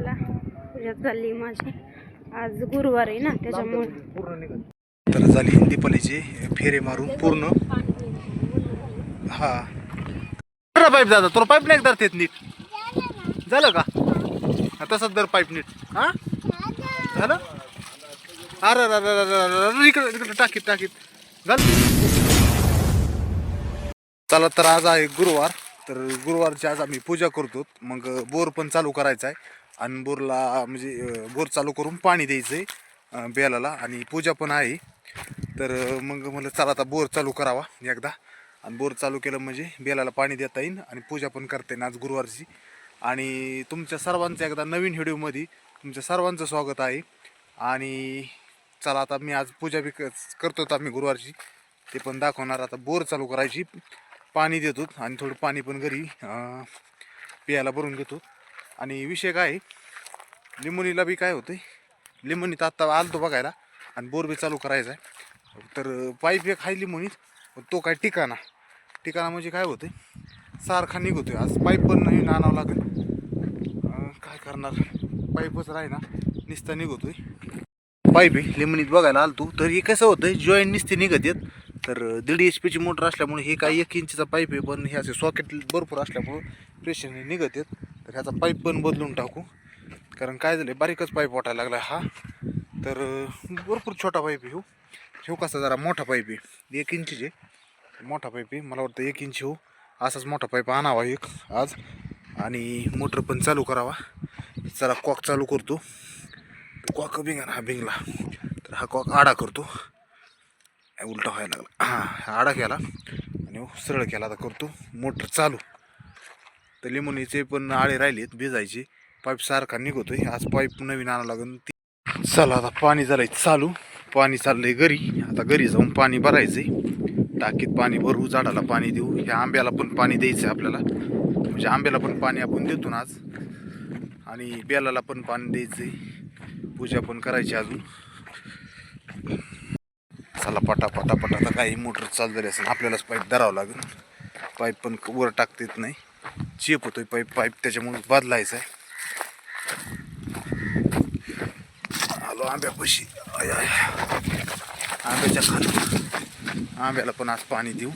चला पूजा चालली माझी. आज गुरुवार आहे ना त्याच्यामुळे. पूर्ण निघत तर झाली दीपालीची फेरे मारून पूर्ण. हा. पाईप दादा तुला पाईप नाही धरता नीट? झालं का? तसंच दर पाईप नीट. हा? झालं? अरे अरे इकडं अरे अरे, इकडे इकडे टाकीत टाकीत झालं? चला तर आज आहे गुरुवार. तर गुरुवारची आज आम्ही पूजा करतो मग बोर पण चालू करायचा आहे. आणि बोरला म्हणजे बोर चालू करून पाणी द्यायचं आहे बेलाला. आणि पूजा पण आहे. तर मग मला चला आता बोर चालू करावा एकदा. आणि बोर चालू केलं म्हणजे बेलाला पाणी देता येईल आणि पूजा पण करता येईल आज गुरुवारची. आणि तुमच्या सर्वांचं एकदा नवीन व्हिडिओमध्ये तुमच्या सर्वांचं स्वागत आहे. आणि चला आता मी आज पूजा बी क- करतो आता मी गुरुवारची. ते पण दाखवणार आता. बोर चालू करायची. पाणी देतो. आणि थोडं पाणी पण घरी प्यायला भरून घेतो. आणि विषय काय लिंबोनीला बी काय होतं लिंबोनीत आत्ता आलतो बघायला आणि बोर बी चालू करायचा आहे तर पाईप एक आहे लिंबोनीत तो काय ठिकाणा ठिकाणा म्हणजे काय होतं सारखा निघतोय. आज पाईप पण नाही आणावं लागेल. काय करणार? पाईपच राही ना. निसता निघतोय. पाईप आहे लिंबणीत बघायला आलतो. तर हे कसं होतं जॉईंट निसते निघत येत तर दीड एच पीची मोटर असल्यामुळे हे काय एक इंचचा पाईप आहे पण हे असे सॉकेट भरपूर असल्यामुळं प्रेशरने निघत येत तर ह्याचा पाईप पण बदलून टाकू. कारण काय झालं बारीकच पाईप वाटायला लागला हा. तर भरपूर छोटा पाईप आहे ह्यो कसा जरा? मोठा पाईप आहे. एक इंचीचे मोठा पाईप आहे. मला वाटतं एक इंच हो. असाच मोठा पाईप आणावा एक आज. आणि मोटर पण चालू करावा. चला कॉक चालू करतो. कॉक बिंगा हा बिंगला. तर हा कॉक आडा करतो. उलटा व्हायला लागला. हां हा आडा केला. आणि हो, सरळ केला आता करतो. मोटर चालू. तर लिमोनीचे पण आळे राहिलेत भिजायचे. पाईप सारखा निघतोय. आज पाईप नवीन आणावं लागेल. ती चला आता पाणी झालंय चालू. पाणी चाललंय घरी. आता घरी जाऊन पाणी भरायचंय. टाकीत पाणी भरू झाडाला पाणी देऊ. ह्या आंब्याला पण पाणी द्यायचं आहे आपल्याला. म्हणजे आंब्याला पण पाणी आपण देतो ना आज. आणि बेलाला पण पाणी द्यायचंय. पूजा पण करायची अजून. चला पटा पटा पटा आता काही मोटर चालू झाली असेल आपल्यालाच पाईप धरावं लागेल. पाईप पण वर टाकता येत नाही. चेप होतोय पाईप पाईप त्याच्यामुळे बदलायचा आहे. आलो आंब्यापाशी. आंब्याच्या खाली. आंब्याला पण आज पाणी देऊ.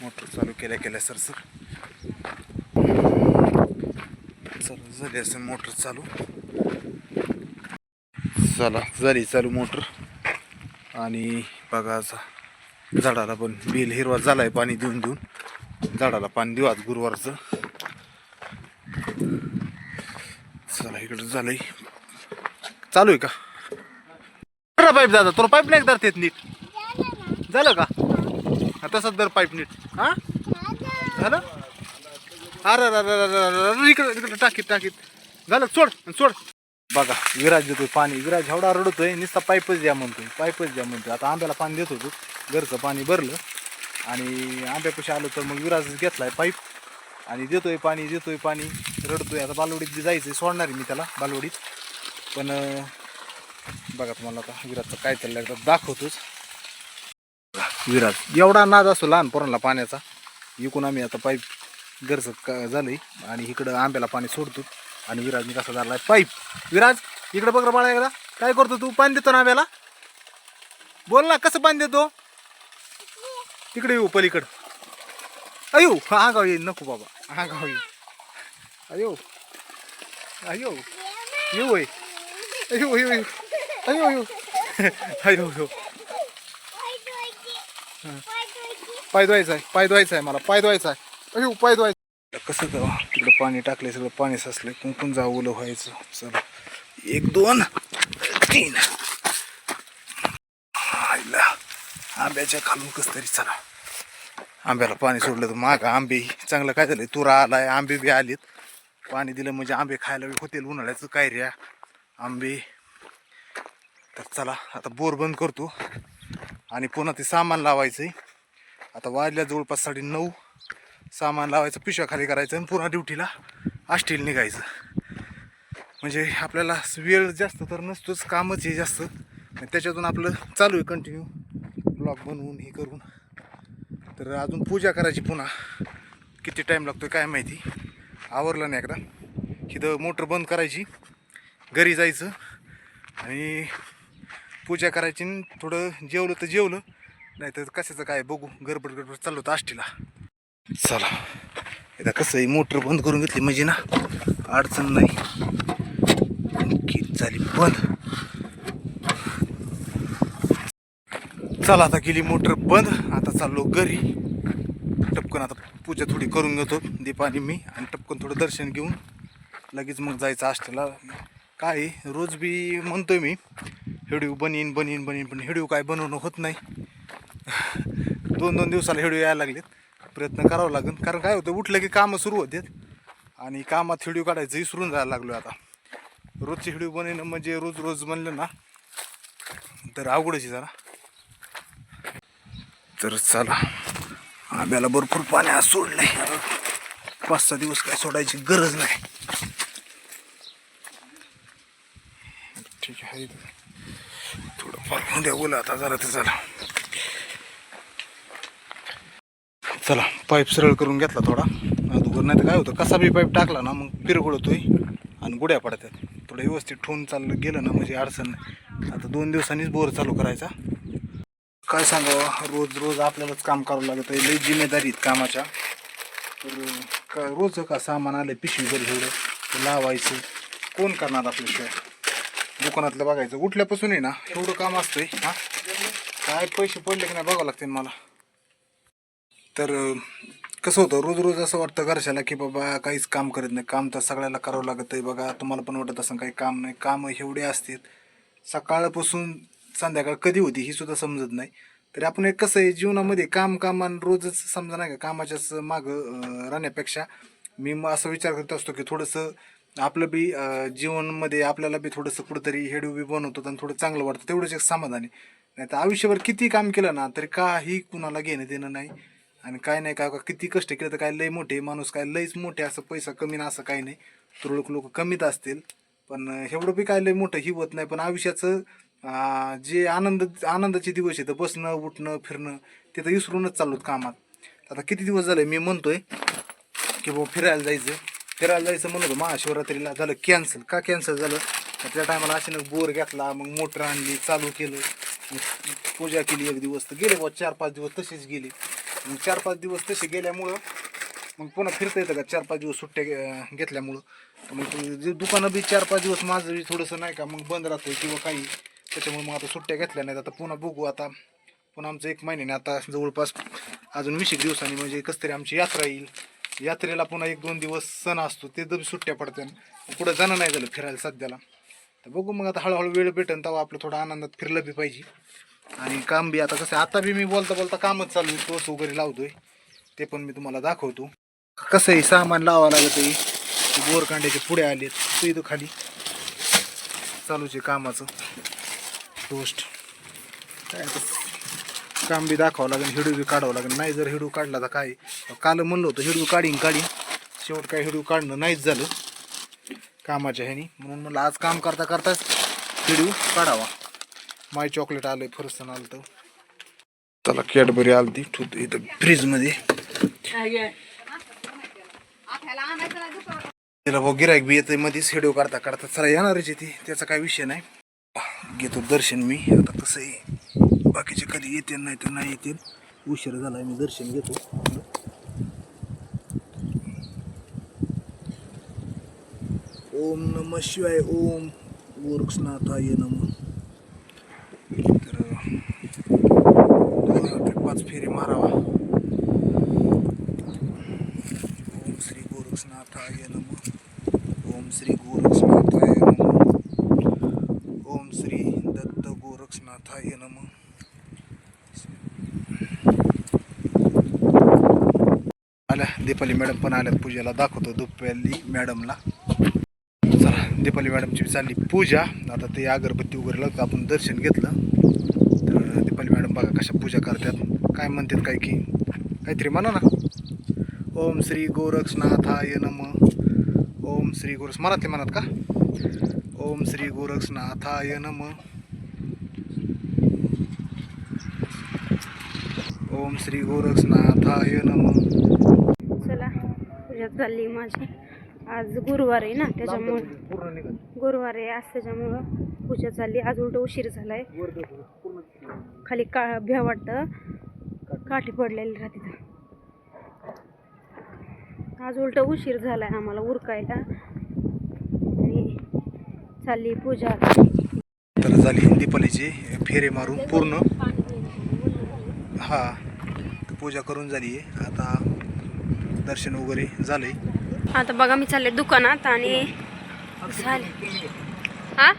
मोटर चालू केल्या केल्या सर सर. चला झाली असेल मोटर चालू. चला झाली चालू मोटर. आणि बघा असा झाडाला पण बिल हिरवा झाला आहे पाणी देऊन देऊन. झाडाला पाणी देऊ आज गुरुवारचं चला इकडं झालंय. चालू आहे का? पाईप दादा तुला पाईप नाही धरतेत नीट? झालं का? तसंच दर पाईप नीट. हा? झालं? अरे अरे अरे इकडं इकडं टाकीत टाकीत झालं सोड सोड. बघा विराज देतोय पाणी. विराज एवढा रडतोय नुसता पाईपच द्या म्हणतोय पाईपच द्या म्हणतोय. आता आंब्याला पाणी देत होतो घरचं पाणी भरलं. आणि आंब्यापाशी आलो तर मग विराज घेतलाय पाईप. आणि देतोय पाणी देतोय पाणी रडतोय. आता बालवडीत बी जायचंय सोडणार आहे मी त्याला बालवडीत. पण बघा तुम्हाला आता विराजचं काय चाललं एकदा दाखवतोच. विराज एवढा नाद असतो लहान पोरांना पाण्याचा. इकून आम्ही आता पाईप गरज का झालंय आणि इकडं आंब्याला पाणी सोडतो. आणि विराजने कसा आहे पाईप. विराज इकडं बघ रे बाळा एकदा. काय करतो तू? पाणी देतो ना आंब्याला? बोल ना कसं पाणी देतो? तिकडे येऊ पलीकडं. अयो हा गाव येईल नको बाबा. हा गाव येईल अयो अयो येऊ अयो अयो अयो अयो अयो अयो पाय धुवायचा आहे पाय धुवायचा आहे मला पाय धुवायचा आहे अयो पाय धुवायचा कसं करावं? तिकडं पाणी टाकले सगळं पाणी साचलंय. कुंकून जाऊ ओलं व्हायचं. चला. एक दोन तीन. आईला. आंब्याच्या खालून कस तरी चला. आंब्याला पाणी सोडलं तर माग आंबे चांगलं काय झालं तुरा आलाय आंबे बी आलेत. पाणी दिलं म्हणजे आंबे खायला होतील उन्हाळ्याचं काय रे आंबे. तर चला आता बोर बंद करतो. आणि पुन्हा ते सामान लावायचं आहे आता वाजल्या जवळपास साडे नऊ. सामान लावायचं पिशव्या खाली करायचं आणि पुन्हा ड्युटीला आष्टील निघायचं. म्हणजे आपल्याला वेळ जास्त तर नसतोच कामच हे जास्त. आणि त्याच्यातून आपलं चालू आहे कंटिन्यू ब्लॉग बनवून हे करून. तर अजून पूजा करायची पुन्हा. किती टाईम लागतो काय माहिती. आवरलं नाही एकदा. इथं मोटर बंद करायची. घरी जायचं. आणि पूजा करायची थोडं जेवलं तर जेवलं. नाही तर कशाचं काय बघू. गडबड गडबड चाललो तर आष्टीला. चला. एकदा कसं आहे मोटर बंद करून घेतली म्हणजे ना अडचण नाही. की झाली बंद चला आता केली मोटर बंद. आता चाललो घरी. टपकन आता पूजा थोडी करून घेतो. दीपाने मी. आणि टपकन थोडं दर्शन घेऊन लगेच मग जायचं आष्टेला काय रोज बी म्हणतोय मी हिडिओ बनीन बनीन बनीन पण हिडिओ काय बनवणं होत नाही. दोन दोन दिवसाला हिडिओ यायला लागलेत. प्रयत्न करावा लागेल. कारण काय होतं उठलं की कामं सुरू होतात. आणि कामात हिडिओ काढायचं विसरून जायला लागलो आता. रोजची हिडिओ बनवणं म्हणजे रोज रोज म्हणलं ना तर अवघडच जरा. तर चला. आंब्याला भरपूर पाणी आज सोडलंय पाच सहा दिवस काय सोडायची गरज नाही. ठीक आहे. थोडंफार होऊन द्या बोला आता जरा ते चला. चला पाईप सरळ करून घेतला थोडा. अगोदर नाही तर काय होतं कसा बी पाईप टाकला ना मग पिरगुळतोय आणि गुड्या पडतात. थोडं व्यवस्थित ठेवून चाललं गेलं ना म्हणजे अडचण नाही. आता दोन दिवसांनीच बोर चालू करायचा. काय सांगावं? रोज रोज आपल्यालाच काम करावं लागत. आहे लई जिम्मेदारी आहेत कामाच्या. तर का रोज का सामान आलं पिशवी जर एवढं ते लावायचं. कोण करणार आपल्याशिवाय? दुकानातलं बघायचं. उठल्यापासून आहे ना एवढं काम असतंय हां? काय पैसे पडले की नाही बघावं लागते मला. तर कसं होतं रोज रोज असं वाटतं घरच्याला की बाबा काहीच काम करत नाही. काम तर सगळ्याला करावं लागत आहे बघा. तुम्हाला पण वाटत असं काही काम नाही. कामं एवढे असतात. सकाळपासून संध्याकाळ कधी होती ही सुद्धा समजत नाही. तरी आपण एक कसं आहे जीवनामध्ये काम काम आणि रोजच समजा नाही का कामाच्याच मागं राहण्यापेक्षा मी मग असं विचार करत असतो की थोडंसं आपलं बी जीवनमध्ये आपल्याला बी थोडंसं कुठंतरी हेडूबी बनवतो आणि थोडं चांगलं वाटतं तेवढंच एक समाधान आहे. नाही तर आयुष्यभर किती काम केलं ना तरी काही कुणाला घेणं देणं नाही. आणि काय नाही काय किती कष्ट केलं तर काय लय मोठे माणूस काय लयच मोठे असं पैसा कमी ना असं काही नाही. तुरळक लोक कमीत असतील. पण एवढं बी काय लय मोठं ही होत नाही. पण आयुष्याचं जे आनंद आनंदाचे दिवस आहेत बसणं उठणं फिरणं ते तर विसरूनच चाललोत कामात. आता किती दिवस झाले मी म्हणतोय की बाबा फिरायला जायचं. फिरायला जायचं म्हणत महाशिवरात्रीला झालं कॅन्सल का कॅन्सल झालं? त्या टायमाला अचानक बोर घेतला मग मोटर आणली चालू केलं. मग पूजा केली एक दिवस. तर गेले बुवा चार पाच दिवस तसेच गेले. मग चार पाच दिवस तसे गेल्यामुळं मग पुन्हा फिरता येतं का? चार पाच दिवस सुट्ट्या घेतल्यामुळं. मग ते जे दुकानं बी चार पाच दिवस माझं बी थोडंसं नाही का? मग बंद राहतं किंवा काही. त्याच्यामुळे मग आता सुट्ट्या घेतल्या नाहीत. आता पुन्हा बघू आता. पुन्हा आमचं एक महिन्याने आता जवळपास अजून वीस एक दिवसांनी म्हणजे कसं तरी आमची यात्रा येईल. यात्रेला पुन्हा एक दोन दिवस सण असतो ते दबी सुट्ट्या पडतात पुढं जाणं नाही झालं फिरायला सध्याला. तर बघू मग आता हळूहळू वेळ भेटेन तेव्हा आपलं थोडं आनंदात फिरलं बी पाहिजे. आणि काम बी आता कसं आहे, आता बी मी बोलता बोलता कामच चालू आहे. तोस वगैरे लावतोय. ते पण मी तुम्हाला दाखवतो. कसं आहे सामान लावा लागत आहे. ते पुढे आले तो इथं खाली चालूच आहे कामाचं. टोस्ट काय तर काम बी दाखवावं लागेल हिडू बी काढावं लागेल. नाही जर हिडू काढला तर काय? काल म्हणलं होतं हिडू काढीन काढीन. शेवट काय हिडू काढणं नाहीच झालं. कामाच्या ह्यानी. म्हणून म्हणलं आज काम करता करताच हिडू काढावा. माय चॉकलेट आलंय फरसन आलं तर. त्याला कॅडबरी आलती ठूत इथं फ्रीजमध्ये तिला भाऊ गिरायक बी येते मध्येच हिडू काढता काढता चला येणारच येते त्याचा काय विषय नाही. घेतो दर्शन मी. आता कसं आहे बाकीचे कधी येतील नाही तर नाही येतील. उशीर झाला मी दर्शन घेतो. ओम नम शिवाय ओम. गोरक्षनाथाय नम तर दोन ते पाच फेरी मारावा ओम श्री गोरक्षनाथाय नम ओम श्री गोरक्षनाथाय नम ओम श्री दत्त गोरक्षनाथाय नम आल्या दीपाली मॅडम पण आल्यात पूजेला. दाखवतो दुपाली मॅडमला. चला दीपाली मॅडमची चालली पूजा. आता ते अगरबत्ती वगैरे लावतं आपण दर्शन घेतलं. तर दीपाली मॅडम बघा कशा पूजा करतात. काय म्हणतात काय की काहीतरी म्हणा ना. ओम श्री गोरक्षनाथाय नम. ओम श्री गोरक्ष मराठी म्हणत का? ओम श्री गोरक्षनाथाय नम. ओम श्री गोरक्षनाथाय नम. पूजा चालली माझी. आज गुरुवार आहे ना त्याच्यामुळं गुरुवार आहे आज त्याच्यामुळं पूजा चालली आज उलट उशीर झालाय. खाली का भ्या वाटतं. काठी. पडलेली राहते तिथं. आज उलट उशीर झालाय आम्हाला उरकायला. आणि चालली पूजा. तर झाली दीपालीची फेरे मारून पूर्ण. हा पूजा करून झाली आहे. आता दर्शन वगैरे झालंय. आता बघा मी चालले दुकानात आणि झाले. हा?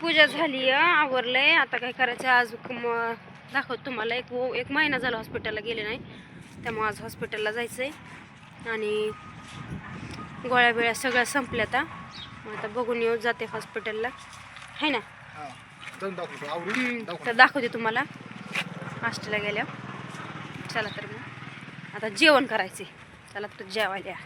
पूजा झाली आवरलंय. आता काय करायचं आज दाखवत तुम्हाला. एक एक महिना झाला हॉस्पिटलला गेले नाही. त्यामुळे आज हॉस्पिटलला जायचं आहे आणि गोळ्या बिळ्या सगळ्या संपल्या आता. मग आता बघून येऊ जाते हॉस्पिटलला आहे ना? तर दाखवते तुम्हाला. हॉस्टेलला गेल्या चला तर मग. आता जेवण करायचे चला तर जेवायला या.